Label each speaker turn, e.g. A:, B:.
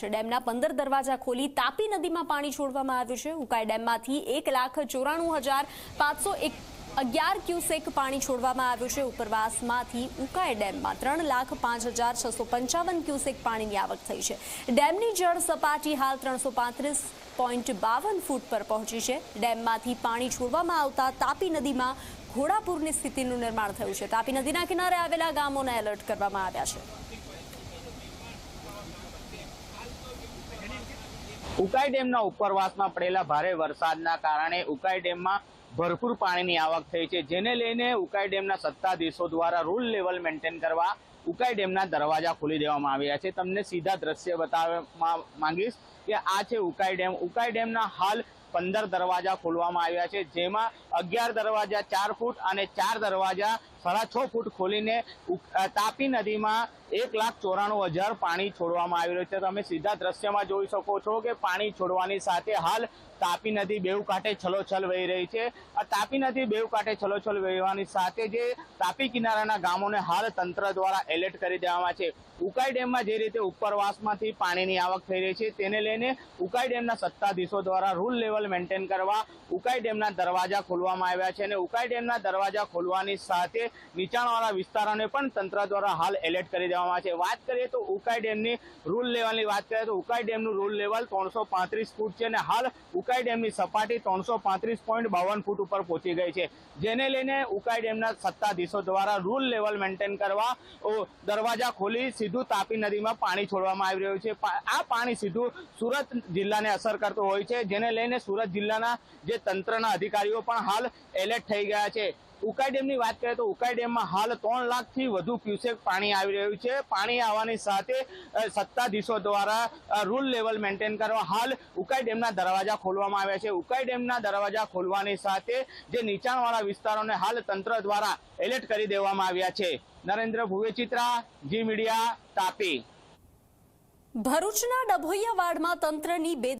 A: છે. ડેમના પંદર દરવાજા ખોલી તાપી નદીમાં પાણી છોડવામાં આવ્યું છે. ઉકાઈ ડેમમાંથી એક લાખ ચોરાણું હજાર પાંચસો એક અગિયાર ક્યુસેક પાણી છોડવામાં આવ્યું છે. ઉપરવાસમાંથી ઉકાઈ ડેમમાં ત્રણ લાખ પાંચ હજાર છસો પંચાવન ક્યુસેક પાણીની આવક થઈ છે. ડેમની જળ સપાટી હાલ ત્રણસો પાંત્રીસ પોઈન્ટ બાવન ફૂટ પર પહોંચી છે. ડેમમાંથી પાણી છોડવામાં આવતા તાપી નદીમાં ઘોડાપુરની સ્થિતિનું નિર્માણ થયું છે. તાપી નદીના કિનારે આવેલા ગામોને એલર્ટ કરવામાં આવ્યા છે.
B: ઉકાઈ ડેમના ઉપરવાસમાં પડેલા ભારે વરસાદના કારણે ઉકાઈ ડેમમાં ભરપૂર પાણીની આવક થઈ છે. જેને લઈને ઉકાઈ ડેમના સત્તાધીશો દ્વારા રૂલ લેવલ મેન્ટેન કરવા ઉકાઈ ડેમના દરવાજા ખોલી દેવામાં આવ્યા છે. તમને સીધા દ્રશ્ય બતાવવા માંગીશ કે આ છે ઉકાઈ ડેમ. ઉકાઈ ડેમના હાલ પંદર દરવાજા ખોલવામાં આવ્યા છે, જેમાં અગિયાર દરવાજા ચાર ફૂટ અને ચાર દરવાજા સાડા છ ફૂટ ખોલીને તાપી નદીમાં એક લાખ ચોરાણું હજાર પાણી છોડવામાં આવી રહ્યું છે. તમે સીધા દ્રશ્યમાં જોઈ શકો છો કે પાણી છોડવાની સાથે હાલ તાપી નદી બેઉ કાંઠે છલોછલ વહી રહી છે. આ તાપી નદી બેઉ કાંઠે છલોછલ વહેવાની સાથે જે તાપી કિનારાના ગામોને હાલ તંત્ર દ્વારા એલર્ટ કરી દેવામાં છે. ઉકાઈ ડેમમાં જે રીતે ઉપરવાસમાંથી પાણીની આવક થઈ રહી છે, તેને લઈને ઉકાઈ ડેમના સત્તાધીશો દ્વારા રૂલ લેવલ મેન્ટેન કરવા ઉકાઈ ડેમના દરવાજા ખોલવામાં આવ્યા છે અને ઉકાઈ ડેમના દરવાજા ખોલવાની સાથે નીચાણવાળા વિસ્તારોને પણ તંત્ર દ્વારા હાલ એલર્ટ કરી દેવામાં છે. વાત કરીએ તો ઉકાઈ ડેમની રૂલ લેવલની વાત કરીએ તો ઉકાઈ ડેમનું રૂલ લેવલ ત્રણસો પાંત્રીસ ફૂટ છે અને હાલ ઉકાઈ ડેમની સપાટી ત્રણસો પાંત્રીસ પોઈન્ટ બાવન ફૂટ ઉપર પહોંચી ગઈ છે. જેને લઈને ઉકાઈ ડેમના સત્તાધીશો દ્વારા રૂલ લેવલ મેન્ટેન કરવા દરવાજા ખોલી સીધું તાપી નદીમાં પાણી છોડવામાં આવી રહ્યું છે. આ પાણી સીધું સુરત જિલ્લાને અસર કરતું હોય છે. જેને લઈને સુરત જિલ્લાના જે તંત્રના અધિકારીઓ પણ હાલ એલર્ટ થઈ ગયા છે. ઉકાઈ ડેમની વાત કરીએ તો ઉકાઈ ડેમમાં હાલ ત્રણ લાખથી વધુ ક્યુસેક પાણી આવી રહ્યું છે. પાણી આવવાની સાથે સત્તાધીશો દ્વારા રૂલ લેવલ મેન્ટેન કરવા હાલ ઉકાઈ ડેમના દરવાજા ખોલવામાં આવ્યા છે. ઉકાઈ ડેમના દરવાજા ખોલવાની સાથે જે નીચાણવાળા વિસ્તારોને હાલ તંત્ર દ્વારા એલર્ટ કરી દેવામાં આવ્યા છે. નરેન્દ્ર ભુવેચિત્રા, જી મીડિયા, તાપી.
A: ભરૂચના ડભોઈયાવાડમાં તંત્રની બે